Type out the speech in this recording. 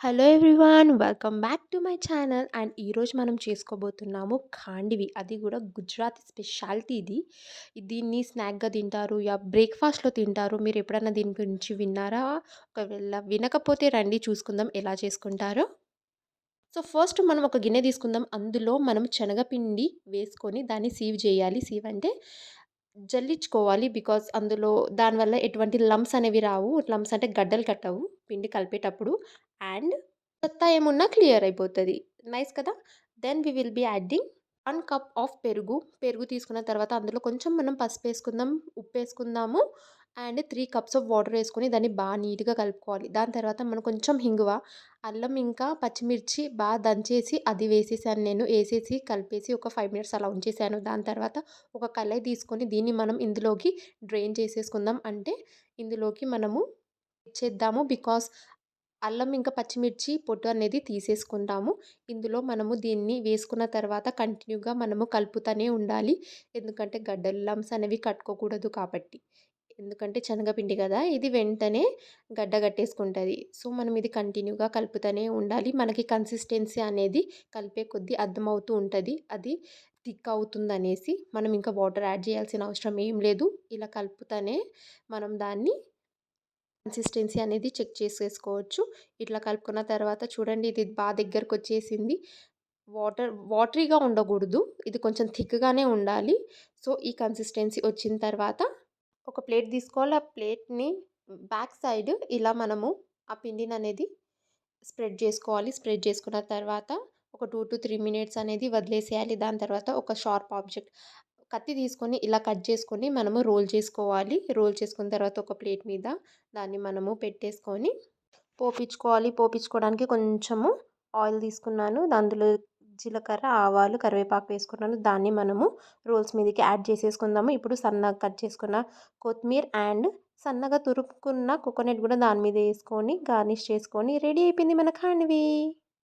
Hello everyone welcome back to my channel. And ఈరోజు మనం చేసుకోబోతున్నాము ఖాండివి. అది కూడా గుజరాతీ స్పెషాలిటీ ఇది. దీన్ని స్నాక్గా తింటారు యా బ్రేక్ఫాస్ట్లో తింటారు. మీరు ఎప్పుడైనా దీని గురించి విన్నారా? ఒకవేళ వినకపోతే రండి చూసుకుందాం ఎలా చేసుకుంటారో. సో ఫస్ట్ మనం ఒక గిన్నె తీసుకుందాం. అందులో మనం శనగపిండి వేసుకొని దాన్ని సీవ్ చేయాలి. సీవ్ అంటే జల్లించుకోవాలి బికాస్ అందులో దానివల్ల ఎటువంటి లమ్స్ అనేవి రావు. లమ్స్ అంటే గడ్డలు కట్టవు. పిండి కలిపేటప్పుడు అండ్ చెత్త ఏమున్నా క్లియర్ అయిపోతుంది. నైస్ కదా? Then we will be adding one cup of perugu. పెరుగు తీసుకున్న తర్వాత అందులో కొంచెం మనం పసుపు వేసుకుందాం ఉప్పు వేసుకుందాము and three cups of water వేసుకొని దాన్ని బాగా నీట్గా కలుపుకోవాలి. దాని తర్వాత మనం కొంచెం హింగువ అల్లం ఇంకా పచ్చిమిర్చి బాగా దంచేసి అది వేసేసాను నేను. వేసేసి కలిపేసి ఒక ఫైవ్ మినిట్స్ అలా ఉంచేసాను. దాని తర్వాత ఒక కళాయి తీసుకొని దీన్ని మనం ఇందులోకి డ్రైన్ చేసేసుకుందాం. అంటే ఇందులోకి మనము చేద్దాము. బికాస్ అల్లం ఇంకా పచ్చిమిర్చి పొట్టు అనేది తీసేసుకుంటాము. ఇందులో మనము దీన్ని వేసుకున్న తర్వాత కంటిన్యూగా మనము కలుపుతూనే ఉండాలి. ఎందుకంటే గడ్డలు లమ్స్ అనేవి కట్టుకోకూడదు కాబట్టి. ఎందుకంటే శనగపిండి కదా ఇది వెంటనే గడ్డ కట్టేసుకుంటుంది. సో మనం ఇది కంటిన్యూగా కలుపుతూనే ఉండాలి. మనకి కన్సిస్టెన్సీ అనేది కలిపే కొద్దీ అర్థమవుతూ ఉంటుంది. అది థిక్ అవుతుంది అనేసి మనం ఇంకా వాటర్ యాడ్ చేయాల్సిన అవసరం ఏం లేదు. ఇలా కలుపుతూనే మనం దాన్ని కన్సిస్టెన్సీ అనేది చెక్ చేసేసుకోవచ్చు. ఇట్లా కలుపుకున్న తర్వాత చూడండి ఇది బాగా దగ్గరకు వచ్చేసింది వాటర్ వాటరీగా ఉండకూడదు. ఇది కొంచెం థిక్గానే ఉండాలి. సో ఈ కన్సిస్టెన్సీ వచ్చిన తర్వాత ఒక ప్లేట్ తీసుకోవాలి. ఆ ప్లేట్ని బ్యాక్ సైడ్ ఇలా మనము ఆ పిండిని అనేది స్ప్రెడ్ చేసుకోవాలి. స్ప్రెడ్ చేసుకున్న తర్వాత ఒక టూ టు త్రీ మినిట్స్ అనేది వదిలేసేయాలి. దాని తర్వాత ఒక షార్ప్ ఆబ్జెక్ట్. కత్తి తీసుకొని ఇలా కట్ చేసుకొని మనము రోల్ చేసుకోవాలి. రోల్ చేసుకున్న తర్వాత ఒక ప్లేట్ మీద దాన్ని మనము పెట్టేసుకొని పోపించుకోవాలి పోపించుకోవడానికి కొంచెము ఆయిల్ తీసుకున్నాను. అందులో జీలకర్ర ఆవాలు కరివేపాకు వేసుకున్నాను. దాన్ని మనము రోల్స్ మీదకి యాడ్ చేసేసుకుందాము. ఇప్పుడు సన్నగా కట్ చేసుకున్న కొత్తిమీర అండ్ సన్నగా తురుపుకున్న కోకోనట్ కూడా దాని మీద వేసుకొని గార్నిష్ చేసుకొని రెడీ అయిపోయింది మన ఖాండ్వి